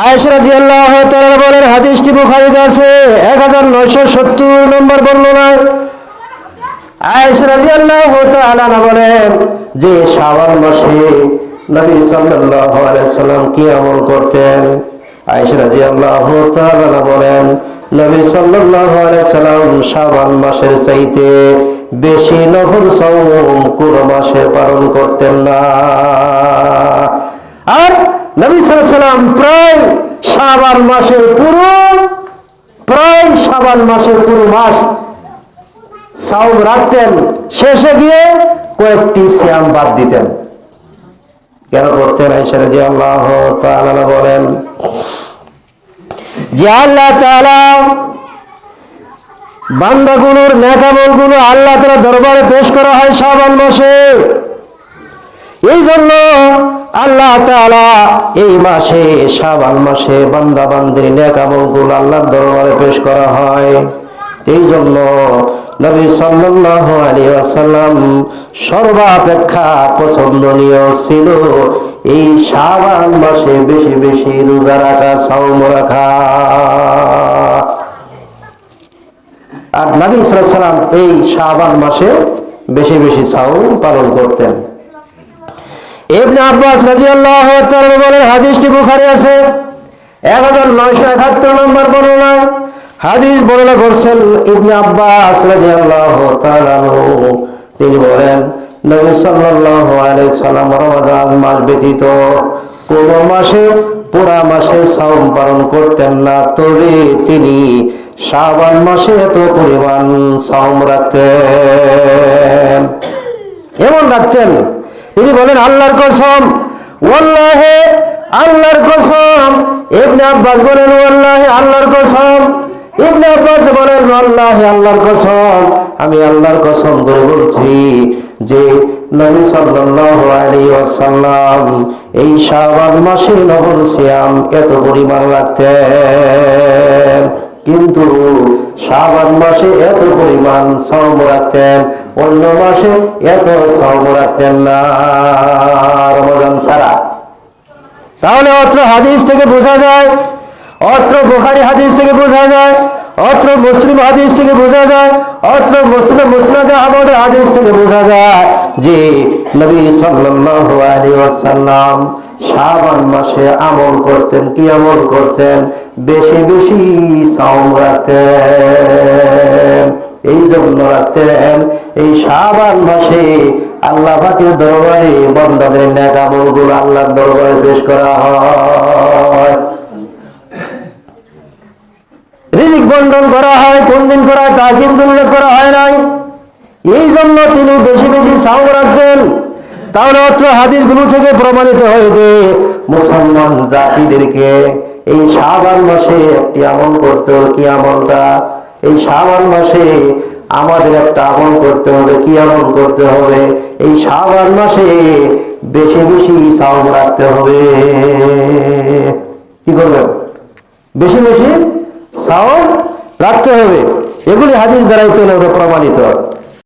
আয়েশা রাদিয়াল্লাহু তাআলা বলেন, হাদিসটি বুখারীতে আছে 1970 নম্বর বর্ণনায়। আয়েশা তাআলা বলেন, যে শাওয়াল মাসে নবী সাল্লাল্লাহু আলাইহি সাল্লাম কি আমল করতেন? আয়েশা তাআলা বলেন, নবী সাল্লাল্লাহু আলাইহি সাল্লাম শাওয়াল মাসের চাইতে বেশি নফল সাওম কোন মাসে পালন করতেন না। আর নবী সাল্লাম প্রায় শাবান মাসের পুরো, প্রায় শাবান মাসের পুরো মাস সাউম রাখতেন। শেষে গিয়ে কয়েকটি সিয়াম বাদ দিতেন। কেন করতেন? আল্লাহ বলেন, যে আল্লাহ বান্দাগুলোর নেকামলগুলো আল্লাহ তাআলা দরবারে পেশ করা হয় শাবান মাসে। এই জন্য আল্লাহ তাআলা এই মাসে সাবান মাসে বান্দা বান্দির নেকামলগুলো আল্লাহর দরবারে পেশ করা হয়। এই জন্য নবী সাল্লাল্লাহু আলাইহি ওয়াসাল্লাম সর্বাপেক্ষা পছন্দনীয় ছিল এই সাবান মাসে বেশি বেশি রোজা রাখা, সাওম রাখা। আর নবী আলাইহি এই সাবান মাসে বেশি বেশি সাওম পালন করতেন। ইবনে আব্বাস রাদিয়াল্লাহু তাআলা বলেন, হাদিসটি বুখারী আছে। 1971 নম্বর বর্ণনায় হাদিস বর্ণনা করছেন ইবনে আব্বাস রাদিয়াল্লাহু তাআলা তিনি বলেন, নবী সাল্লাল্লাহু আলাইহি সাল্লাম রমজান মাস ব্যতীত কোন মাসে, পুরা মাসে সাওম পালন করতেন না। তবে তিনি শাবান মাসে এত পরিমাণ সাওম রাখতেন। এমন রাখতেন তিনি বলেন, আল্লাহর কসম আল্লাহর কসম। ইবনে আব্বাস বলেন, ওয়াল্লাহে আল্লাহর কসম। ইবনে আব্বাস বলেন, ওয়াল্লাহে আল্লাহর কসম। আমি আল্লাহর কসম করে বলছি যে, নবী সাল্লাল্লাহু আলাইহি ওয়াসাল্লাম এই শাবান মাসে নবল সিয়াম এত পরিমাণ রাখতেন। কিন্তু শাবান মাসে এত পরিমাণ সম রাখতেন, অন্য মাসে এত সম রাখতেন না রমজান ছাড়া। তাহলে অত্র হাদিস থেকে বোঝা যায়, অত্র বুখারি হাদিস থেকে বোঝা যায়, অত্র মুসলিম হাদিস থেকে বোঝা যায়, অত্র মুসলিম, মুসনাদ আহমদ হাদিস থেকে বোঝা যায় যে নবী সাল্লাল্লাহু আলাইহি ওয়াসাল্লাম শাবান মাসে আমল করতেন, কি আমল করতেন? বেশি বেশি সাওম রাখতেন। এই জন্য রাখতেন, এই শাবান মাসে আল্লাহ পাকের দরবারে বন্দাদের নেক আমলগুলো আল্লাহর দরবারে পেশ করা হয়। রিজিক বন্টন করা হয় কোন দিন করা হয় তা কিন্তু উল্লেখ করা হয় নাই। এই জন্য তিনি বেশি বেশি সাউম রাখতেন তাহলে অত্র হাদিসগুলো থেকে প্রমাণিত হয় যে মুসলমান জাতিদেরকে এই শাবান মাসে একটি আমল করতে হবে, কি আমলটা? এই শাবান মাসে আমাদের একটা আমল করতে হবে, কি আমল করতে হবে? এই শাবান মাসে বেশি বেশি সাউম রাখতে হবে। কি করবেন? বেশি বেশি সাউম রাখতে হবে। এগুলি হাদিস দ্বারাই তো প্রমাণিত